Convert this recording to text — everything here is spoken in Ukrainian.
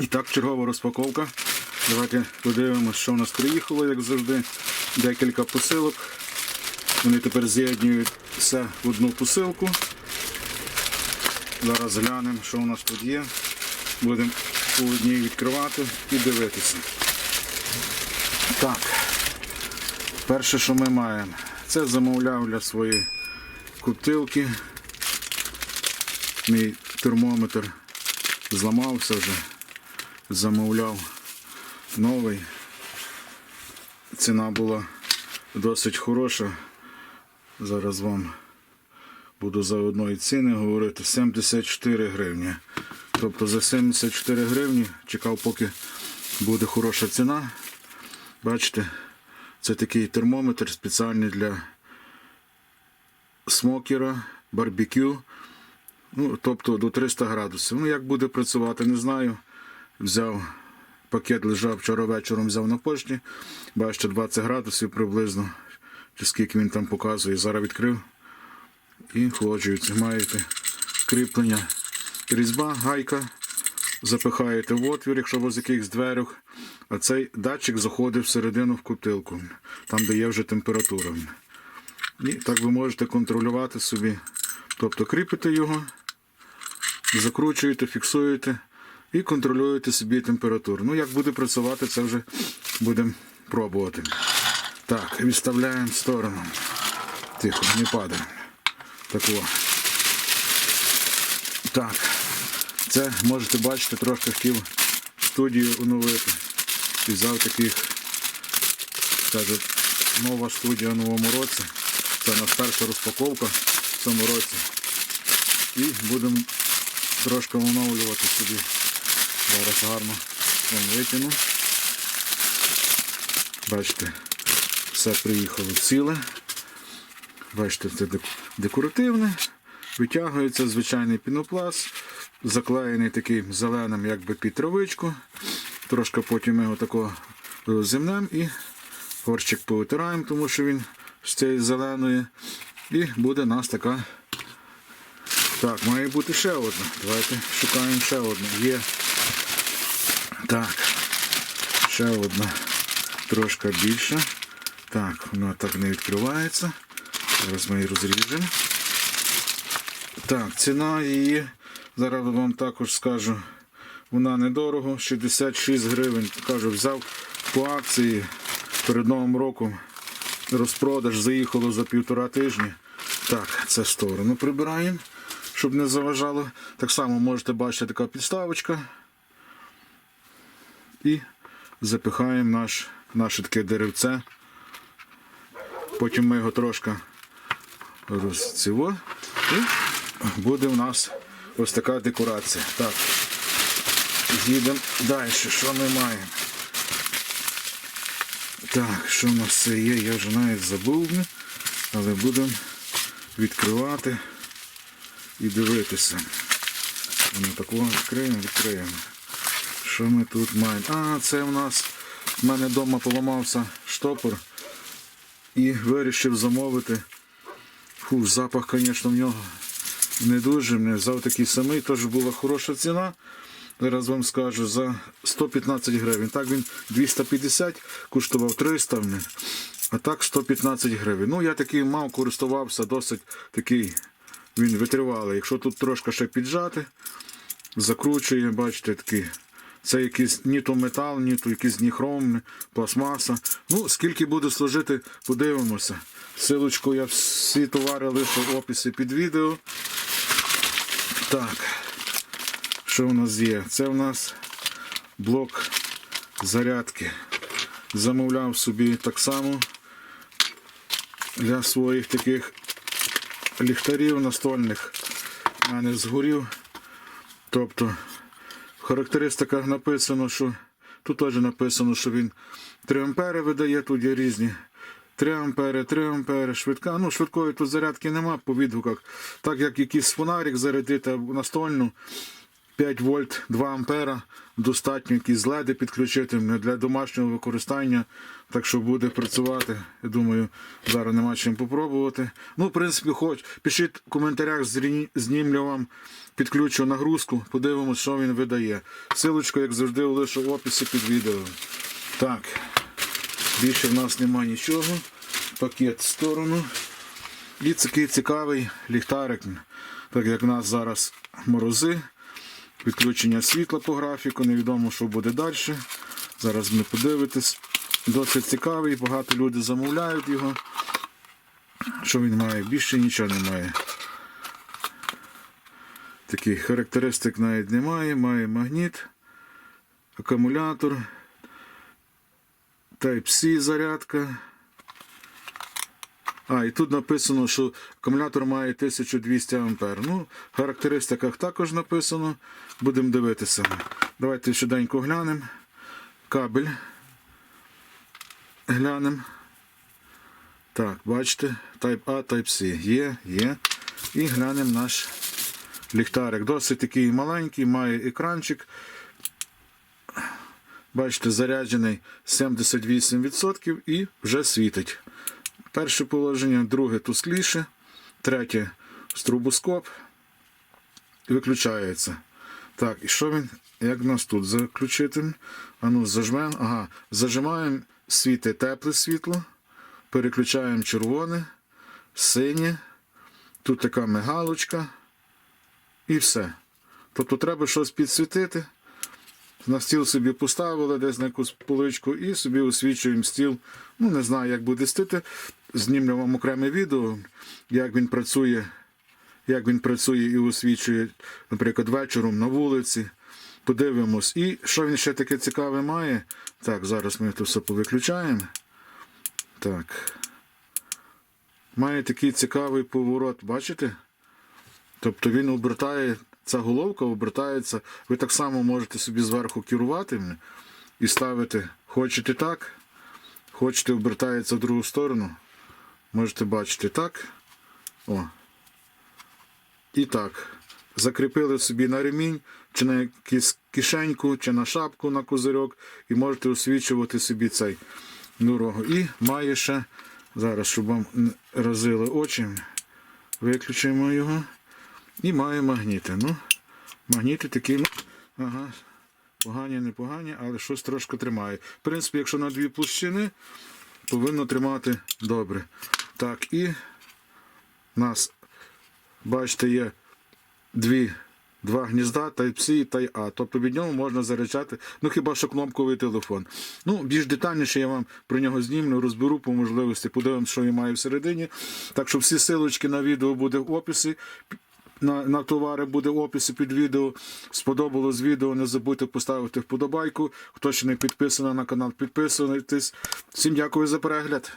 І так, чергова розпаковка. Давайте подивимося, що в нас приїхало, як завжди. Декілька посилок. Вони тепер з'єднують все в одну посилку. Зараз глянемо, що у нас тут є. Будемо по одній відкривати і дивитися. Так. Перше, що ми маємо, це замовляв для своєї кутилки. Мій термометр зламався вже. Замовляв новий. Ціна була досить хороша. Зараз вам буду за одної ціни говорити 74 гривні. Тобто за 74 гривні чекав, поки буде хороша ціна. Бачите, це такий термометр спеціальний для смокера, барбекю. Ну, тобто до 300 градусів. Ну, як буде працювати, не знаю. Взяв пакет, лежав вчора вечором, взяв на пошті. Бачите, 20 градусів приблизно. Чи скільки він там показує. Зараз відкрив і хлоджується. Маєте кріплення різьба, гайка. Запихаєте в отвір, якщо у вас якихось дверях. А цей датчик заходить всередину в кутилку, там де є вже температура. І так ви можете контролювати собі. Тобто кріпите його, закручуєте, фіксуєте і контролюєте собі температуру. Ну, як буде працювати, це вже будемо пробувати. Так, відставляємо в сторону. Тихо, не падає. Так о. Так. Це можете бачити, трошки хотів студію оновити. І таких, кажуть, нова студія в новому році. Це наша перша розпаковка в цьому році. І будемо трошки оновлювати собі. Зараз гарно витягну. Бачите, все приїхало ціле. Бачите, це декоративне. Витягується звичайний пінопласт, заклеєний таким зеленим, якби під травичку. Трошки потім ми його тако розімнемо і горщик повитираємо, тому що він з цієї зеленої. І буде у нас така. Так, має бути ще одна. Давайте шукаємо ще одну. Є. Так. Ще одна. Трошки більша. Так, вона так не відкривається. Зараз ми її розріжемо. Так, ціна її, зараз вам також скажу, вона недорого, 66 гривень. Кажу, взяв по акції перед Новим роком. Розпродаж заїхало за півтора тижні. Так, це сторону прибираємо, щоб не заважало. Так само можете бачити така підставочка. І запихаємо наш, наше таке деревце. Потім ми його трошки розціво. І буде в нас ось така декорація. Так. Їдемо далі. Що ми маємо? Так, що в нас це є? Я вже навіть забув, але будемо відкривати і дивитися. Воно такого відкриємо, відкриємо. Що ми тут маємо? А, це в нас в мене вдома поламався штопор і вирішив замовити. Фу, запах, звісно, в нього не дуже. Не взяв такий самий, теж була хороша ціна. Зараз вам скажу за 115 гривень. Так він 250 коштував 300, блін, а так 115 гривень. Ну, я такий мав, користувався, досить такий він витривалий. Якщо тут трошки ще піджати, закручує, бачите, такий. Це якийсь ні то метал, ні то якийсь ні хром, пластмаса. Ну, скільки буде служити, подивимося. Силочку я всі товари лишу в описі під відео. Так, що у нас є? Це у нас блок зарядки. Замовляв собі так само для своїх таких ліхтарів настольних. У мене згорів. Тобто в характеристиках написано, що тут теж написано, що він 3 ампери видає, тут є різні. 3 ампери, 3 ампери, швидка. Ну, швидкої тут зарядки нема по відгуках. Так як якийсь фонарик зарядити настольну, 5 вольт 2 ампера. Достатньо якісь леди підключити для домашнього використання. Так що буде працювати. Я думаю, зараз нема чим попробувати. Ну, в принципі, хоч пишіть в коментарях, знімлю вам, підключу нагрузку, подивимось, що він видає. Силочку, як завжди, лишу в описі під відео. Так, більше в нас нема нічого. Пакет в сторону. І такий цікавий ліхтарик. Так як в нас зараз морози, відключення світла по графіку, невідомо, що буде далі. Зараз ми подивитесь. Досить цікавий, багато людей замовляють його. Що він має? Більше нічого немає. Таких характеристик навіть немає. Має магніт, акумулятор, Type-C зарядка. А, і тут написано, що акумулятор має 1200 А. Ну, в характеристиках також написано. Будемо дивитися. Давайте швиденько глянемо. Кабель. Глянемо. Так, бачите, Type A, Type C. Є, є. І глянемо наш ліхтарик. Досить такий маленький, має екранчик. Бачите, заряджений 78% і вже світить. Перше положення, друге тускліше, третє стробоскоп. І виключається. Так, і що він? Як нас тут заключити? А ну, зажмемо. Ага, зажимаємо світить тепле світло, переключаємо червоне, синє. Тут така мигалочка. І все. Тобто треба щось підсвітити. На стіл собі поставили десь на якусь поличку і собі освічуємо стіл. Ну, не знаю, як буде стити. Знімлю вам окреме відео, як він працює, як він працює і освічує, наприклад, вечором на вулиці. Подивимось. І що він ще таке цікаве має? Так, зараз ми це все повиключаємо. Так. Має такий цікавий поворот, бачите? Тобто він обертає, ця головка обертається. Ви так само можете собі зверху керувати і ставити. Хочете так, хочете обертається в другу сторону. Можете бачити так. О. І так. Закріпили собі на ремінь, чи на якусь кишеньку, чи на шапку на козирьок, і можете освічувати собі цей дорогу. І має ще, зараз, щоб вам не разили очі, виключимо його. І має магніти. Ну, магніти такі, ну, ага, погані, непогані, але щось трошки тримає. В принципі, якщо на дві площини, повинно тримати добре. Так, і у нас, бачите, є дві, два гнізда, Type-C і Type-A. Тобто від нього можна заряджати, ну хіба що кнопковий телефон. Ну, більш детальніше я вам про нього знімлю, розберу по можливості, подивимось, що він має всередині. Так що всі силочки на відео буде в описі. На, на товари буде в описі під відео. Сподобалось відео, не забудьте поставити вподобайку. Хто ще не підписаний на канал, підписуйтесь. Всім дякую за перегляд.